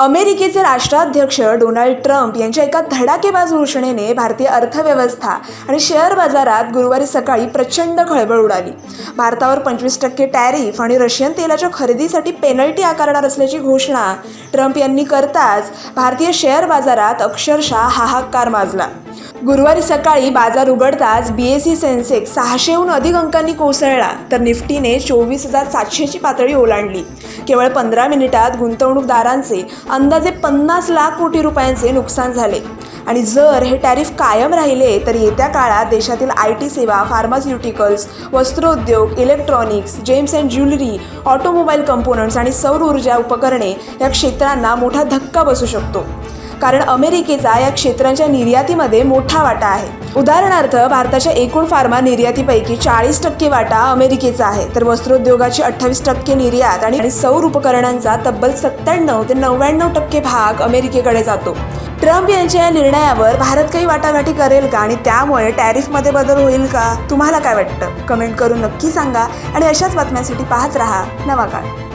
अमेरिकेचे राष्ट्राध्यक्ष Donald Trump यांच्या एका धडाकेबाज घोषणेने भारतीय अर्थव्यवस्था आणि शेअर बाजारात गुरुवारी सकाळी प्रचंड खळबळ उडाली. भारतावर पंचवीस टक्के टॅरिफ आणि रशियन तेलाच्या खरेदीसाठी पेनल्टी आकारणार असल्याची घोषणा ट्रम्प यांनी करताच भारतीय शेअर बाजारात अक्षरशः हाहाकार माजला. गुरुवारी सकाळी बाजार उघडताच बी एस सी सेन्सेक्स सहाशेहून अधिक अंकांनी कोसळला तर निफ्टीने चोवीस हजार सातशेची पातळी ओलांडली. केवळ पंधरा मिनिटात गुंतवणूकदारांचे अंदाजे पन्नास लाख कोटी रुपयांचे नुकसान झाले. आणि जर हे टॅरिफ कायम राहिले तर येत्या काळात देशातील आय टी सेवा फार्मास्युटिकल्स वस्त्रोद्योग electronics gems and jewellery automobile components आणि सौर ऊर्जा उपकरणे या क्षेत्रांना मोठा धक्का बसू शकतो. कारण अमेरिकेचा या क्षेत्रांच्या निर्यातीमध्ये मोठा वाटा आहे. उदाहरणार्थ भारताच्या एकूण फार्मा निर्यातीपैकी चाळीस टक्के वाटा अमेरिकेचा आहे. तर वस्त्रोद्योगाची अठ्ठावीस टक्के निर्यात आणि सौर उपकरणांचा तब्बल सत्त्याण्णव ते नव्याण्णव टक्के भाग अमेरिकेकडे जातो. ट्रम्प यांच्या या निर्णयावर भारत काही वाटाघाटी करेल का आणि त्यामुळे टॅरिफमध्ये बदल होईल का? तुम्हाला काय वाटतं? कमेंट करून नक्की सांगा आणि अशाच बातम्यांसाठी पाहत राहा नवा काळ.